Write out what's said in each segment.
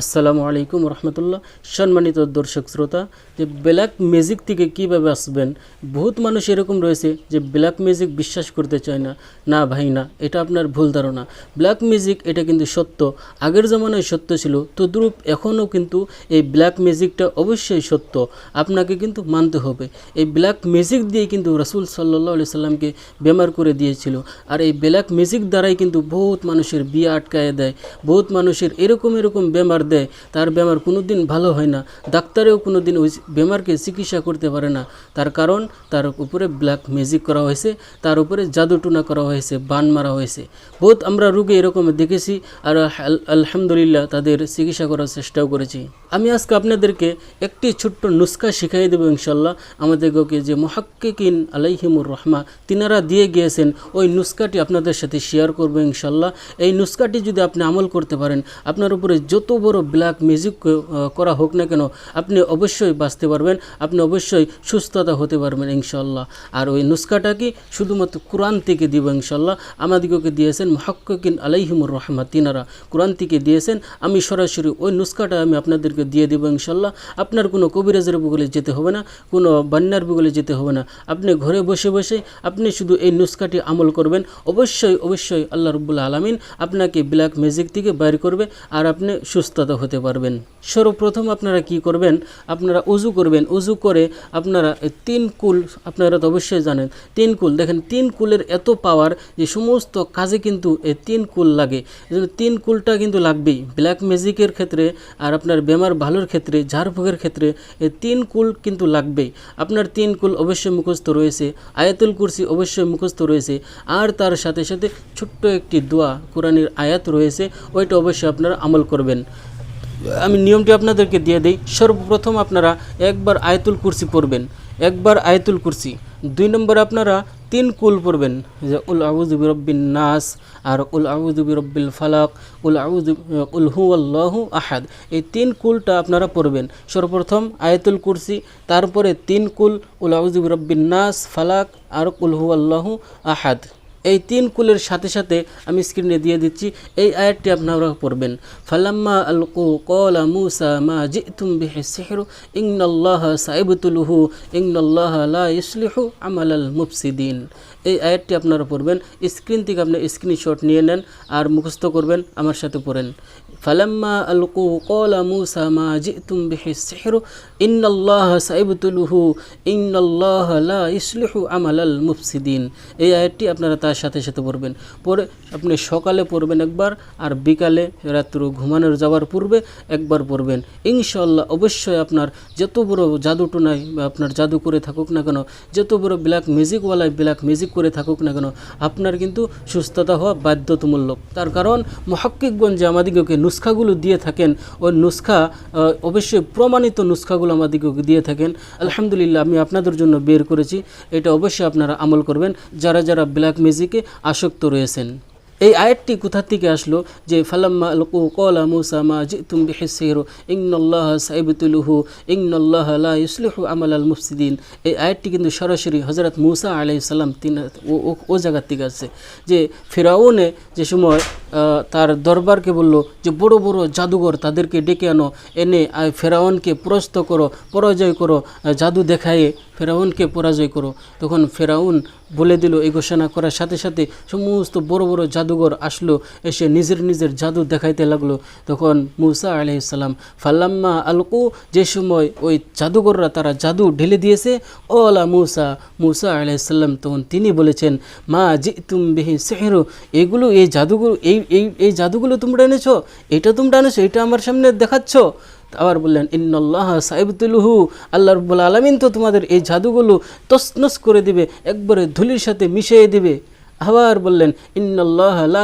আসসালামু আলাইকুম রহমতুল্লাহ। সম্মানিত দর্শক শ্রোতা, যে ব্ল্যাক ম্যাজিক থেকে কীভাবে আসবেন? বহুত মানুষ এরকম রয়েছে যে ব্ল্যাক ম্যাজিক বিশ্বাস করতে চায় না। না ভাই, না, এটা আপনার ভুল ধারণা। ব্ল্যাক ম্যাজিক এটা কিন্তু সত্য। আগের জমানায় সত্য ছিল, তদ্রূপ এখনও কিন্তু এই ব্ল্যাক ম্যাজিকটা অবশ্যই সত্য। আপনাকে কিন্তু মানতে হবে। এই ব্ল্যাক ম্যাজিক দিয়ে কিন্তু রসুল সাল্লাহ আলি সাল্লামকে বেমার করে দিয়েছিল। আর এই ব্ল্যাক ম্যাজিক দ্বারাই কিন্তু বহুত মানুষের বিয়ে আটকায় দেয়। বহুত মানুষের এরকম এরকম বেমার দেয়, তার বেমার কোনো দিন ভালো হয় না। ডাক্তারেও কোনো দিন ওই বেমারকে চিকিৎসা করতে পারে না। তার কারণ, তার উপরে ব্ল্যাক ম্যাজিক করা হয়েছে, তার উপরে জাদুটুনা করা হয়েছে, বান মারা হয়েছে। বহুত আমরা রোগে এরকম দেখেছি, আর আলহামদুলিল্লাহ তাদের চিকিৎসা করার চেষ্টাও করেছি। আমি আজকে আপনাদেরকে একটি ছোট্ট নুস্খা শিখাই দেবো ইনশাল্লাহ। আমাদেরকে যে মহাক্কিকিন আলাইহিমুর রহমা, তিনারা দিয়ে গিয়েছেন, ওই নুস্খাটি আপনাদের সাথে শেয়ার করব ইনশাল্লাহ। এই নুস্খাটি যদি আপনি আমল করতে পারেন, আপনার উপরে যত বড় ব্ল্যাক মিউজিক করা হোক না কেন, আপনি অবশ্যই বাঁচতে পারবেন, আপনি অবশ্যই সুস্থতা হতে পারবেন ইনশাল্লাহ। আর ওই নুস্খাটা কি শুধুমাত্র কোরআন থেকে দিব ইনশাল্লাহ। আমাদিগকে দিয়েছেন মহাক্কিন আলাইহিমুর রহমা, তিনারা কোরআন থেকে দিয়েছেন। আমি সরাসরি ওই নুস্খাটা আমি আপনাদেরকে দিয়ে দেবো ইনশাল্লাহ। আপনার কোনো কবিরাজের বুগলে যেতে হবে না, কোনো বান্যার বুগলে যেতে হবে না। আপনি ঘরে বসে বসে আপনি শুধু এই নুস্খাটি আমল করবেন। অবশ্যই অবশ্যই আল্লাহ রব্বুল আলমিন আপনাকে ব্ল্যাক ম্যাজিক থেকে বাইর করবে আর আপনি সুস্থতা হতে পারবেন। সর্বপ্রথম আপনারা কি করবেন? আপনারা উজু করবেন। উজু করে আপনারা তিন কুল, আপনারা তো অবশ্যই জানেন, তিন কুল। দেখেন, তিন কুলের এত পাওয়ার যে সমস্ত কাজে কিন্তু এই তিন কুল লাগে। তিন কুলটা কিন্তু লাগবেই। ব্ল্যাক ম্যাজিকের ক্ষেত্রে আর আপনার বেমার ভালোর ক্ষেত্রে ঝাড়ফুঁকের ক্ষেত্রে এই তিন কুল কিন্তু লাগবেই। আপনার তিন কুল অবশ্যই মুখস্থ রয়েছে, আয়াতুল কুরসি অবশ্যই মুখস্থ রয়েছে, আর তার সাথে সাথে ছোট্ট একটি দোয়া, কোরআনের আয়াত রয়েছে, ওইটা অবশ্যই আপনারা আমল করবেন। আমি নিয়মটি আপনাদেরকে দিয়ে দিই, সর্বপ্রথম আপনারা একবার আয়াতুল কুরসি পড়বেন। একবার আয়াতুল কুরসি। দুই নম্বর আপনারা তিন কুল পড়বেন। যে উল আউজুবি রব্বিন নাস আর উল আউজুবি রব্বিল ফালাক, উল আউজু উল হু আল্লাহু আহাদ। এই তিন কুলটা আপনারা পড়বেন। সর্বপ্রথম আয়াতুল কুরসি, তারপরে তিন কুল উল আউজুবি নাস, ফালাক আর উল হু আল্লাহু আহাদ। এই তিন কুলের সাথে সাথে আমি স্ক্রিনে দিয়ে দিচ্ছি। এই আয়াতটি আপনারা পড়বেন। ফালাম্মা আলকু কলা মুসা মা জিতুম বিহি সিহরু, ইন্নাল্লাহ সাইবতুলহু, ইন্নাল্লাহ লা ইসলিহু আমাল আল মুফসিদিন। এই আয়াতটি আপনারা পড়বেন। স্ক্রিন থেকে আপনি স্ক্রিনশট নিয়ে নেন আর মুখস্থ করবেন। আমার সাথে পড়েন। ফালাম্মা আলকু কলা মুসা মা জিতুম বিহি সিহরু, ইন্নাল্লাহ সাইবতুলহু, ইন্নাল্লাহ লা ইসলিহু আমাল আল মুফসিদিন। এই আয়াতটি আপনারা তার সাথে সাথে পড়বেন। পরে আপনি সকালে পড়বেন একবার আর বিকালে রাত্র ঘুমানোর যাওয়ার পূর্বে একবার পড়বেন। ইনশাল্লাহ অবশ্যই আপনার যত বড় জাদুটোনায় বা আপনার জাদু করে থাকুক না কেন, যত বড় ব্ল্যাক মিউজিকওয়ালায় ব্ল্যাক মিউজিক করে থাকুক না কেন, আপনার কিন্তু সুস্থতা হওয়া বাধ্যতামূলক। তার কারণ মহাক্কিকগঞ্জে আমাদিগকে নুস্খাগুলো দিয়ে থাকেন ওই নুস্খা অবশ্যই প্রমাণিত নুস্খাগুলো আমাদিগকে দিয়ে থাকেন। আলহামদুলিল্লাহ আমি আপনাদের জন্য বের করেছি। এটা অবশ্যই আপনারা আমল করবেন। যারা যারা ব্ল্যাক মিউজিকে আসক্ত রয়েছেন। এই আয়াতটি কোথা থেকে আসলো? যে, ফালাম্মা কলা মুসা মা জিতুম বিহিসিরু, ইন্নাল্লাহ সাইবতুলহু ইসলিহু আমাল আল মুফসিদিন। এই আয়াতটি কিন্তু সরাসরি হজরত মুসা আলাইহিস সালাম তিনি, ও- জায়গার থেকে আসছে। যে, ফেরাউনে যে সময় তার দরবারকে বলল যে, বড় বড় জাদুঘর তাদেরকে ডেকে আনো। এনে ফেরাউনকে পরাস্ত করো, পরাজয় করো জাদু দেখায়ে ফেরাউনকে পরাজয় করো। তখন ফেরাউন বলে দিল এই ঘোষণা করার সাথে সাথে সমস্ত বড় বড় জাদুঘর আসলো, এসে নিজের নিজের জাদু দেখাইতে লাগল। তখন মুসা আলাইসাল্লাম ফাল্লাম্মা আলকু, যে সময় ওই জাদুঘররা তারা জাদু ঢেলে দিয়েছে ওলা মুসা। মুসা আলাইসাল্লাম তখন তিনি বলেছেন, মা জি তুম বেহি সেহেরো, এগুলো এই জাদুগুলো এই এই জাদুগুলো তোমরা এনেছো, এটা তোমরা এনেছো, এটা আমার সামনে দেখাচ্ছ। আবার বললেন ইন্নআল্লাহ সাহেবতুলহু আল্লাহ রব্বুল আলমিন তো তোমাদের এই জাদুগুলো তসনস করে দিবে, একবারে ধুলির সাথে মিশিয়ে দিবে। আবার বললেন ইন্নআল্লাহ আল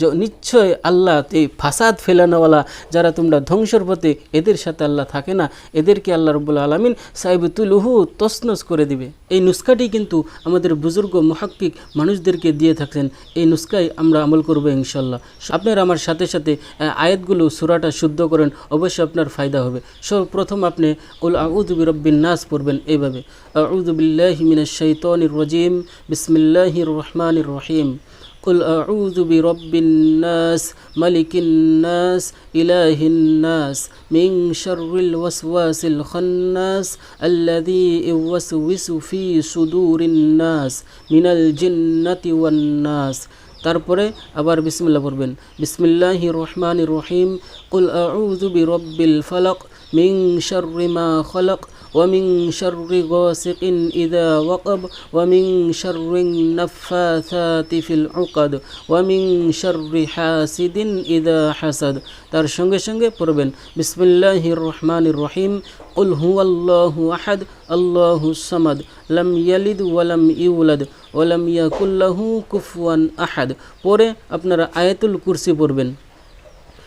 যে নিশ্চয় আল্লাহ এই ফাসাদ ফেলানোওয়ালা, যারা তোমরা ধ্বংসর পথে এদের সাথে আল্লাহ থাকে না, এদেরকে আল্লাহ রব্বুল আলমিন সাহেবতুলহু তসনস করে দিবে। এই নুস্কাটি কিন্তু আমাদের বুজুর্গ মহাক্কিক মানুষদেরকে দিয়ে থাকেন এই নুস্খায় আমরা আমল করব ইনশাল্লাহ আপনার আমার সাথে সাথে আয়াতগুলো, সুরাটা শুদ্ধ করেন, অবশ্যই আপনার ফায়দা হবে। সর্বপ্রথম আপনি উল আউযু বিরব্বিন নাস পড়বেন এইভাবে, আউযু বিল্লাহি মিনাশ শাইতানির রাজিম। বিসমিল্লাহির রহমানির রহিম قل أعوذ برب الناس ملك الناس إله الناس من شر الوسواس الخناس الذي يوسوس في صدور الناس من الجنة والناس তারপরে আবার বিসমিল্লাহ পড়বেন বিসমিল্লাহ রহমান রহিম কুল আউযু বিরব্বিল ফালাক মিন শাররি মা খালাক ومن شر غاسق إذا وقب ومن شر النفاثات في العقد ومن شر حاسد إذا حسد তার সঙ্গে সঙ্গে পড়বেন বিসমিল্লাহির রহমানির রহিম قل هو الله أحد الله الصمد لم يلد ولم يولد ولم يكن له كفوا أحد পরে আপনারা আয়াতুল কুরসি পড়বেন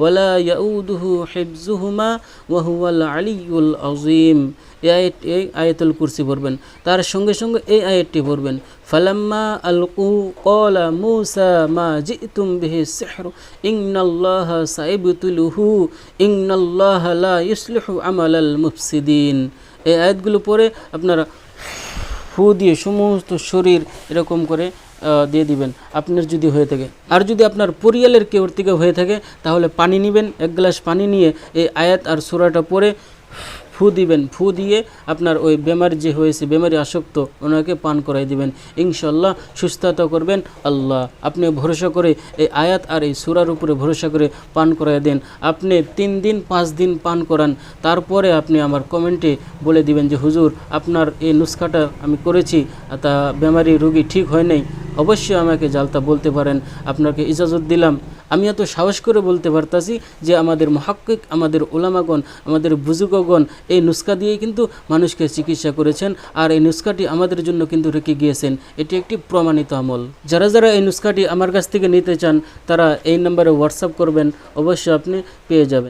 ওয়ালা ইয়াউদুহু হেফজুহুমা ওয়াহুয়াল আলিউল আজিম এই আয়াত এই আয়াতুল কুরসি পড়বেন। তার সঙ্গে সঙ্গে এই আয়াতটি পড়বেন। ফালাম্মা আলকু কলা মুসা মা জি তুম জিতুম বিহি সিহরু। ইন্নাল্লাহ সাইবতুলুহু, ইন্নাল্লাহ লা ইসলিহু আমালাল মুফসিদিন। এই আয়াতগুলো পড়ে আপনারা ফু দিয়ে সমস্ত শরীর এরকম করে দিয়ে দিবেন। আপনার যদি হয়ে থাকে। আর যদি আপনার পরিয়ালের কেউর থেকে হয়ে থাকে, তাহলে পানি নেবেন, এক গ্লাস পানি নিয়ে এই আয়াত আর সুরাটা পরে ফু দিবেন। ফু দিয়ে আপনার ওই বেমারি যে হয়েছে, বেমারি আসক্ত, ওনাকে পান করাই দিবেন। ইনশাল্লাহ সুস্থতা করবেন। আল্লাহ আপনি ভরসা করে এই আয়াত আর এই সুরার উপরে ভরসা করে পান করাই দেন। আপনি তিন দিন, পাঁচ দিন পান করান। তারপরে আপনি আমার কমেন্টে বলে দিবেন যে, হুজুর, আপনার এই নুস্খাটা আমি করেছি, তা বেমারি রুগী ঠিক হয় নাই। অবশ্যই আমাকে জালতা বলতে পারেন, আপনাকে ইজাজত দিলাম। আমি এত সাহস করে বলতে পারতাছি যে, আমাদের মহাক্কিক, আমাদের ওলামাগণ আমাদের বুজুর্গগণ এই নুস্কা দিয়েই কিন্তু মানুষকে চিকিৎসা করেছেন আর এই নুস্কাটি আমাদের জন্য কিন্তু রেখে গিয়েছেন। এটি একটি প্রমাণিত আমল। যারা যারা এই নুস্কাটি আমার কাছ থেকে নিতে চান, তারা এই নম্বরে হোয়াটসঅ্যাপ করবেন। অবশ্যই আপনি পেয়ে যাবেন।